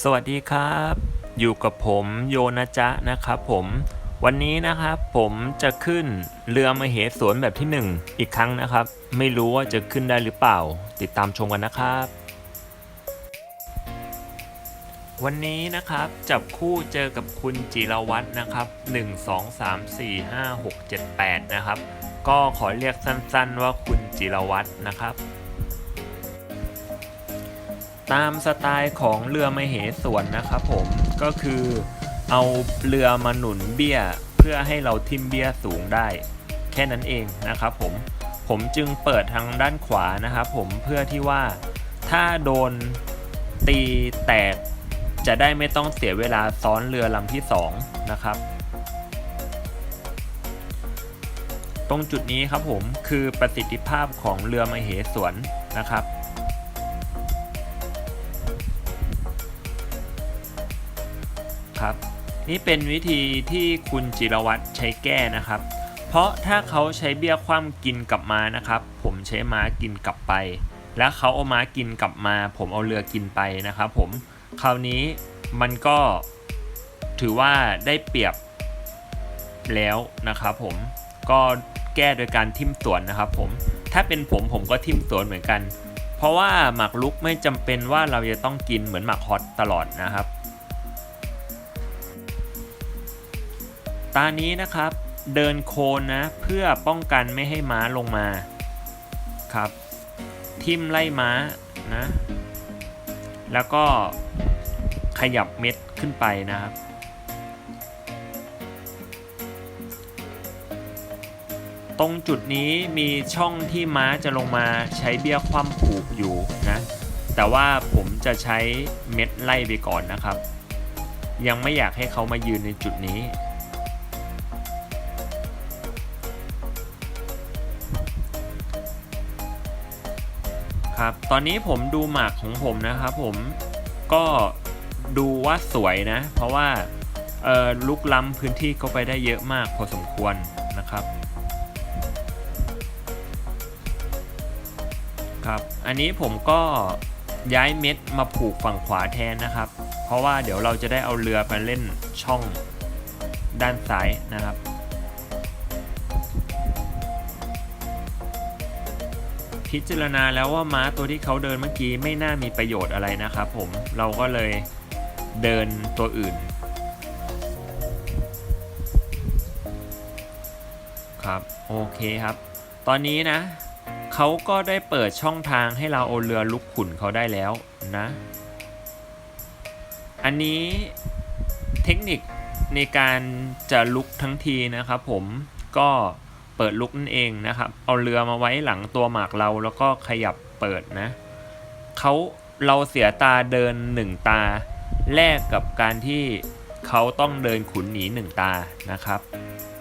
สวัสดีครับ อยู่กับผมโยนะจ๊ะนะครับผมวันนี้นะครับผมจะขึ้นเรือมเหสวนแบบที่หนึ่งอีกครั้งนะครับ ไม่รู้ว่าจะขึ้นได้หรือเปล่า ติดตามชมกันนะครับ วันนี้นะครับจับคู่เจอกับคุณจิรวัตรนะครับ 1 2 3 4 5 6 7 8 นะครับ ก็ขอเรียกสั้นๆว่าคุณจิรวัตรนะครับ ตามสไตล์ของเรือมเหสวนนะครับผมก็คือเอาเรือมาหนุนเบี้ยเพื่อให้เราทิมเบี้ยสูงได้ แค่นั้นเองนะครับผมผมจึงเปิดทางด้านขวานะครับผมเพื่อที่ว่าถ้าโดนตีแตกจะได้ไม่ต้องเสียเวลาซ้อนเรือลำที่สองนะครับ ตรงจุดนี้ครับผมคือประสิทธิภาพของเรือมเหสวนนะครับ ครับ นี่เป็นวิธีที่คุณจิรวัตรใช้แก้นะครับ เพราะถ้าเขาใช้เบี้ยคว่ำกินกลับมานะครับ ผมใช้ม้ากินกลับไป แล้วเขาเอาม้ากินกลับมา ผมเอาเรือกินไปนะครับ ผมคราวนี้มันก็ถือว่าได้เปรียบแล้วนะครับผมก็แก้โดยการทิมสวนนะครับผมถ้าเป็นผมผมก็ทิมสวนเหมือนกัน เพราะว่าหมากลุกไม่จำเป็นว่าเราจะต้องกินเหมือนหมากฮอตตลอดนะครับ ตานี้นะครับ เดินโคนนะเพื่อป้องกันไม่ให้ม้าลงมาครับ ทิมไล่ม้านะ แล้วก็ขยับเม็ดขึ้นไปนะครับ ตรงจุดนี้มีช่องที่ม้าจะลงมาใช้เบี้ยคว่ำผูกอยู่นะ แต่ว่าผมจะใช้เม็ดไล่ไปก่อนนะครับ ยังไม่อยากให้เขามายืนในจุดนี้ ครับ ตอนนี้ผมดูหมากของผมนะครับผมก็ดูว่าสวยนะ เพราะว่าลุกล้ำพื้นที่เข้าไปได้เยอะมากพอสมควรนะครับครับ อันนี้ผมก็ย้ายเม็ดมาผูกฝั่งขวาแทนนะครับ เพราะว่าเดี๋ยวเราจะได้เอาเรือไปเล่นช่องด้านซ้ายนะครับ พิจารณาแล้วว่าม้าตัวที่เขาเดินเมื่อกี้ไม่น่ามีประโยชน์อะไรนะครับผมเราก็เลยเดินตัวอื่นครับโอเคครับ ตอนนี้นะเขาก็ได้เปิดช่องทางให้เราเอาเรือลุกขุนเขาได้แล้วนะ อันนี้เทคนิคในการจะลุกทั้งทีนะครับผมก็ ปิดลุกนั่นเองนะครับ เอาเรือมาไว้หลังตัวหมากเราแล้วก็ขยับเปิดนะเขาเราเสียตาเดินหนึ่งตา แลกกับการที่เขาต้องเดินขุนหนีหนึ่งตานะครับ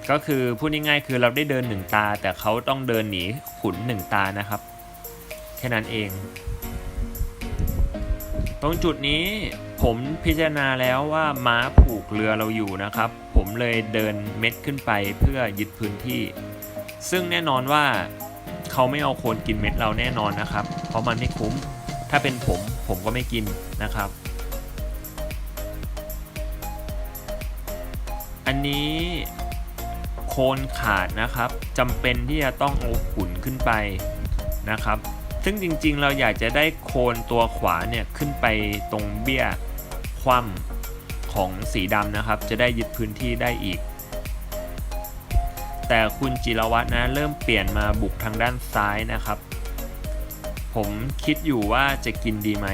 ก็คือพูดง่ายๆคือเราได้เดินหนึ่งตา แต่เขาต้องเดินหนีขุนหนึ่งตานะครับแค่นั้นเอง ตรงจุดนี้ผมพิจารณาแล้วว่าม้าผูกเรือเราอยู่นะครับ ผมเลยเดินเม็ดขึ้นไปเพื่อยึดพื้นที่ ซึ่งแน่นอนว่าเขาไม่เอาโคนกินเม็ดเราแน่นอนนะครับ เพราะมันไม่คุ้ม ถ้าเป็นผมผมก็ไม่กินนะครับ อันนี้โคนขาดนะครับจำเป็นที่จะต้องเอาขุนขึ้นไปนะครับ ซึ่งจริงๆเราอยากจะได้โคนตัวขวาเนี่ยขึ้นไปตรงเบี้ยคว่ำของสีดำนะครับ จะได้ยึดพื้นที่ได้อีก แต่คุณจิรวัตรนะเริ่มเปลี่ยนมาบุกทางด้านซ้ายนะครับ ผมคิดอยู่ว่าจะกินดีไหม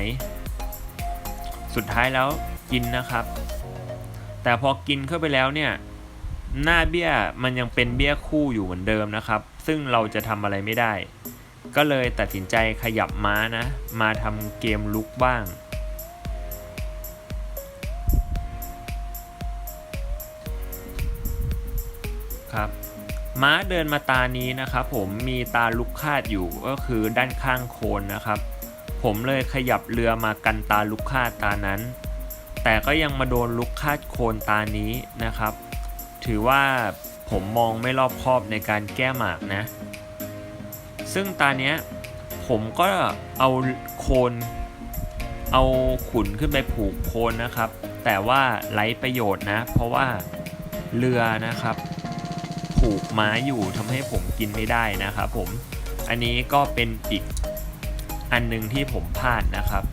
สุดท้ายแล้วกินนะครับ แต่พอกินเข้าไปแล้วเนี่ยหน้าเบี้ยมันยังเป็นเบี้ยคู่อยู่เหมือนเดิมนะครับ ซึ่งเราจะทำอะไรไม่ได้ ก็เลยตัดสินใจขยับม้านะ มาทำเกมลุกบ้าง ครับ ม้าเดินมาตานี้นะครับผมมีตาลุกคาดอยู่ก็คือด้านข้างโคนนะครับ ผมเลยขยับเรือมากันตาลุกคาดตานั้น แต่ก็ยังมาโดนลุกคาดโคนตานี้นะครับ ถือว่าผมมองไม่รอบคอบในการแก้หมากนะ ซึ่งตาเนี้ยผมก็เอาโคนเอาขุนขึ้นไปผูกโคนนะครับ แต่ว่าไร้ประโยชน์นะ เพราะว่าเรือนะครับ ผูกม้าอยู่ทำให้ผมกินไม่ได้นะครับผมอันนี้ก็เป็นอีกอันหนึ่งที่ผมพลาดนะครับ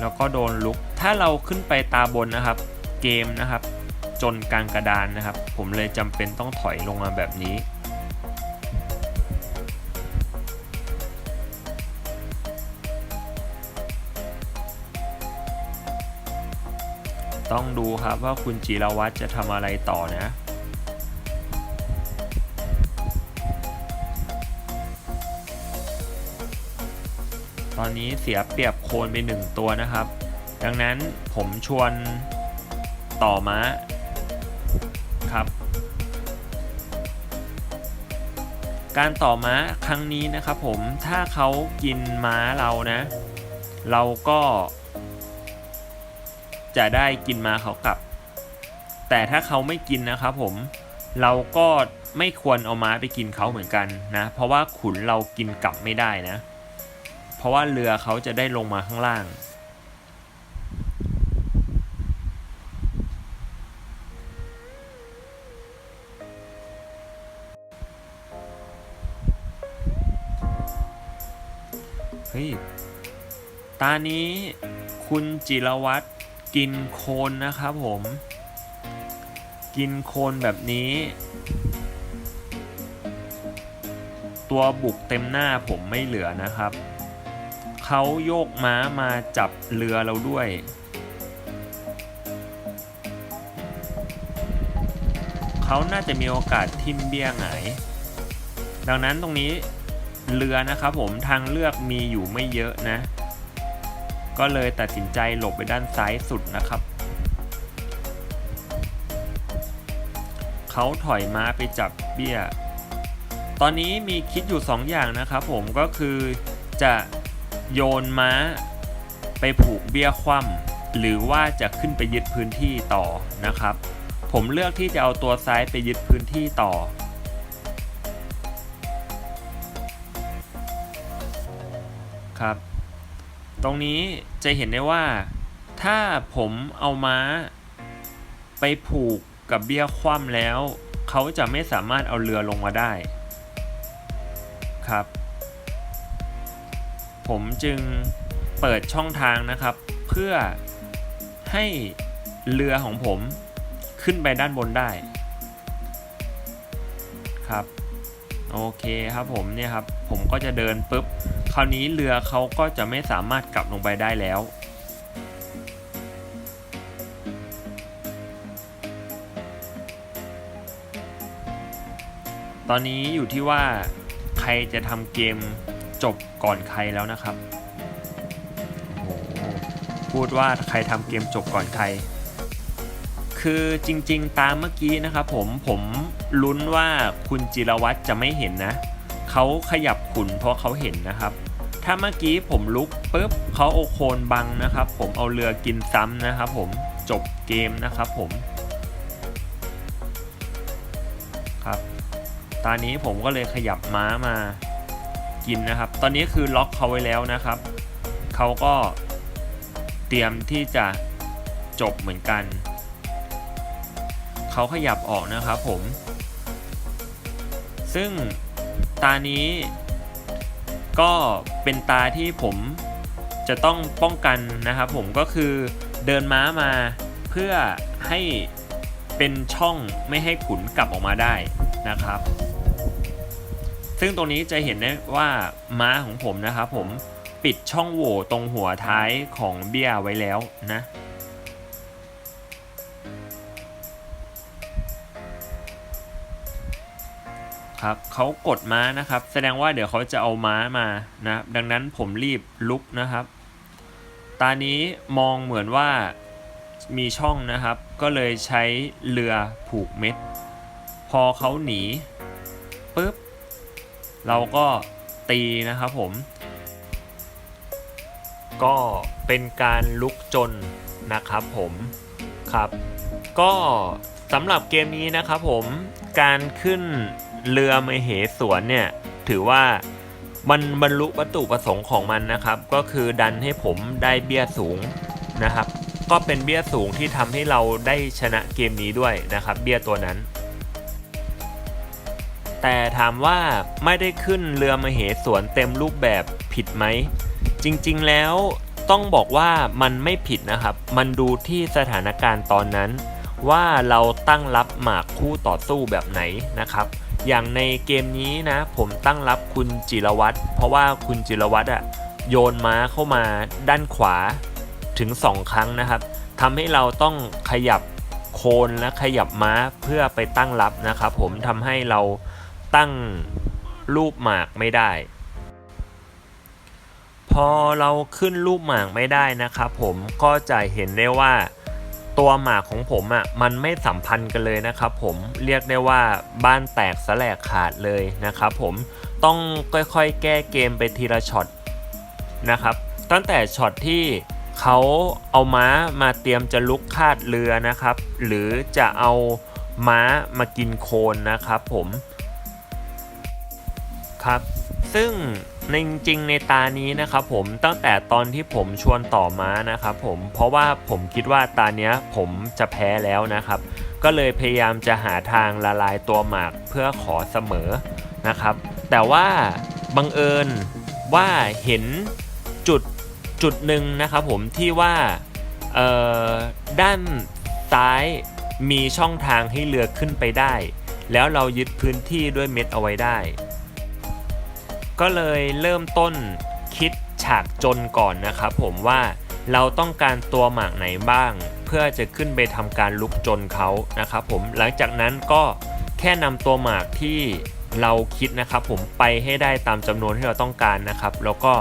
แล้วก็โดนลุก ถ้าเราขึ้นไปตาบนนะครับ เกมนะครับ จนกลางกระดานนะครับ ผมเลยจำเป็นต้องถอยลงมาแบบนี้ ต้องดูครับว่าคุณจิรวัตรจะทำอะไรต่อนะ ตอนนี้เสียเปรียบโคนไปหนึ่งตัวนะครับ ดังนั้นผมชวนต่อม้าครับ การต่อม้าครั้งนี้นะครับผมถ้าเขากินม้าเรานะ เราก็ จะได้กินม้าเขากลับ แต่ถ้าเขาไม่กินนะครับผมเราก็ไม่ควรเอาม้าไปกินเขาเหมือนกันนะ เพราะว่าขุนเรากินกลับไม่ได้นะ ราะว่าเรือเขาจะได้ลงมาข้างล่าง เฮ้ย ตานี้คุณจิรวัตรกินโคนนะครับผม กินโคนแบบนี้ ตัวบุกเต็มหน้าผมไม่เหลือนะครับ เขาโยกม้ามาจับเรือเราด้วย เขาน่าจะมีโอกาสทิมเบี้ยหงายดังนั้นตรงนี้เรือนะครับผมทางเลือกมีอยู่ไม่เยอะนะ ก็เลยตัดสินใจหลบไปด้านซ้ายสุดนะครับ เขาถอยม้าไปจับเบี้ย ตอนนี้มีคิดอยู่ 2 อย่างนะครับผมก็คือจะ โยนม้า ไปผูกเบี้ยคว่ำหรือว่าจะขึ้นไปยึดพื้นที่ต่อนะครับ ผมเลือกที่จะเอาตัวซ้ายไปยึดพื้นที่ต่อ ครับ ตรงนี้จะเห็นได้ว่า ถ้าผมเอาม้า ไปผูกกับเบี้ยคว่ำแล้ว เขาจะไม่สามารถเอาเรือลงมาได้ ครับ ผมจึงเปิดช่องทางนะครับ เพื่อให้เรือของผมขึ้นไปด้านบนได้ครับโอเคครับผมเนี่ยครับผมก็จะเดินปุ๊บคราวนี้เรือเขาก็จะไม่สามารถกลับลงไปได้แล้วตอนนี้อยู่ที่ว่าใครจะทำเกมจบ ก่อนใครแล้วนะครับพูดว่าใครทำเกมจบก่อนใคร คือจริงๆ ตามเมื่อกี้นะครับผมผมลุ้นว่าคุณจิรวัตรจะไม่เห็นนะ เขาขยับขุนเพราะเขาเห็นนะครับ ถ้าเมื่อกี้ผมลุกปุ๊บเขาโอโคนบังนะครับ ผมเอาเรือกินซ้ำนะครับผมจบเกมนะครับผมครับ ตอนนี้ผมก็เลยขยับม้ามา กินนะครับ ตอนนี้คือล็อกเขาไว้แล้วนะครับ เขาก็เตรียมที่จะจบเหมือนกัน เขาขยับออกนะครับผม ซึ่งตานี้ก็เป็นตาที่ผมจะต้องป้องกันนะครับผมก็คือเดินม้ามาเพื่อให้เป็นช่องไม่ให้ขุนกลับออกมาได้นะครับ ซึ่งตรงนี้จะเห็นได้ว่าม้าของผมนะครับผมปิดช่องโหว่ตรงหัวท้ายของเบี้ยไว้แล้วนะ ครับเขากดม้านะครับ แสดงว่าเดี๋ยวเขาจะเอาม้ามานะดังนั้นผมรีบลุกนะครับ ตานี้มองเหมือนว่ามีช่องนะครับ ก็เลยใช้เรือผูกเม็ด พอเขาหนีปุ๊บ เราก็ตีนะครับผม ก็เป็นการลุกจนนะครับผมครับ ก็สำหรับเกมนี้นะครับผมการขึ้นเรือมเหสวนเนี่ยถือว่ามันบรรลุวัตถุประสงค์ของมันนะครับ ก็คือดันให้ผมได้เบี้ยสูงนะครับ ก็เป็นเบี้ยสูงที่ทำให้เราได้ชนะเกมนี้ด้วยนะครับ เบี้ยตัวนั้น แต่ถามว่าไม่ได้ขึ้นเรือมเหสวนเต็มรูปแบบผิดไหม จริงๆแล้วต้องบอกว่ามันไม่ผิดนะครับ มันดูที่สถานการณ์ตอนนั้น ว่าเราตั้งรับหมากคู่ต่อสู้แบบไหนนะครับอย่างในเกมนี้นะผมตั้งรับคุณจิรวัตรเพราะว่าคุณจิรวัตรอะโยนม้าเข้ามาด้านขวาถึง 2 ครั้งนะครับทำให้เราต้องขยับโคนและขยับม้าเพื่อไปตั้งรับนะครับผมทำให้เรา ตั้งรูปหมากไม่ได้ พอเราขึ้นรูปหมากไม่ได้นะครับผมก็จะเห็นได้ว่าตัวหมากของผมอะ่ะมันไม่สัมพันธ์กันเลยนะครับผมเรียกได้ว่าบ้านแตกสแลกขาดเลยนะครับผมต้องค่อยๆ แก้เกมไปทีละช็อตนะครับตั้งแต่ช็อตที่เขาเอาม้ามาเตรียมจะลุกคาดเรือนะครับ หรือจะเอาม้ามากินโคลนนะครับผม ครับ ซึ่งในจริงในตานี้นะครับผมตั้งแต่ตอนที่ผมชวนต่อม้านะครับผมเพราะว่าผมคิดว่าตาเนี้ยผมจะแพ้แล้วนะครับ ก็เลยพยายามจะหาทางละลายตัวหมากเพื่อขอเสมอนะครับ แต่ว่าบังเอิญว่าเห็นจุดจุดหนึ่งนะครับผมที่ว่าด้านซ้ายมีช่องทางให้เรือขึ้นไปได้ แล้วเรายึดพื้นที่ด้วยเม็ดเอาไว้ได้ ก็เลยเริ่มต้นคิดฉากจนก่อนนะครับผมว่าเราต้องการตัวหมากไหนบ้าง เพื่อจะขึ้นไปทำการลุกจนเขานะครับผมหลังจากนั้นก็แค่นำตัวหมากที่เราคิดนะครับผมไปให้ได้ตามจำนวนที่เราต้องการนะครับ แล้วก็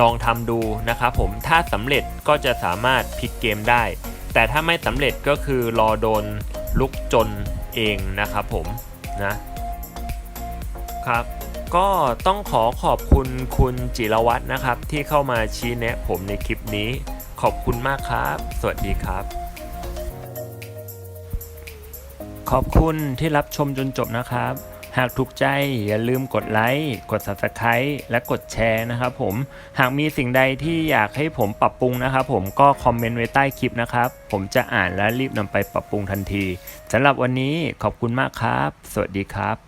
ลองทำดูนะครับผมถ้าสำเร็จก็จะสามารถพลิกเกมได้ แต่ถ้าไม่สำเร็จก็คือรอโดนลุกจนเองนะครับผมนะครับ ก็ต้องขอขอบคุณคุณจิรวัตรนะครับ ที่เข้ามาชี้แนะผมในคลิปนี้ ขอบคุณมากครับ สวัสดีครับ ขอบคุณที่รับชมจนจบนะครับ หากถูกใจอย่าลืมกดไลค์กด Subscribe และกดแชร์นะครับผมหากมีสิ่งใดที่อยากให้ผมปรับปรุงนะครับผมก็คอมเมนต์ไว้ใต้คลิปนะครับ ผมจะอ่านและรีบนำไปปรับปรุงทันทีสำหรับวันนี้ขอบคุณมากครับ สวัสดีครับ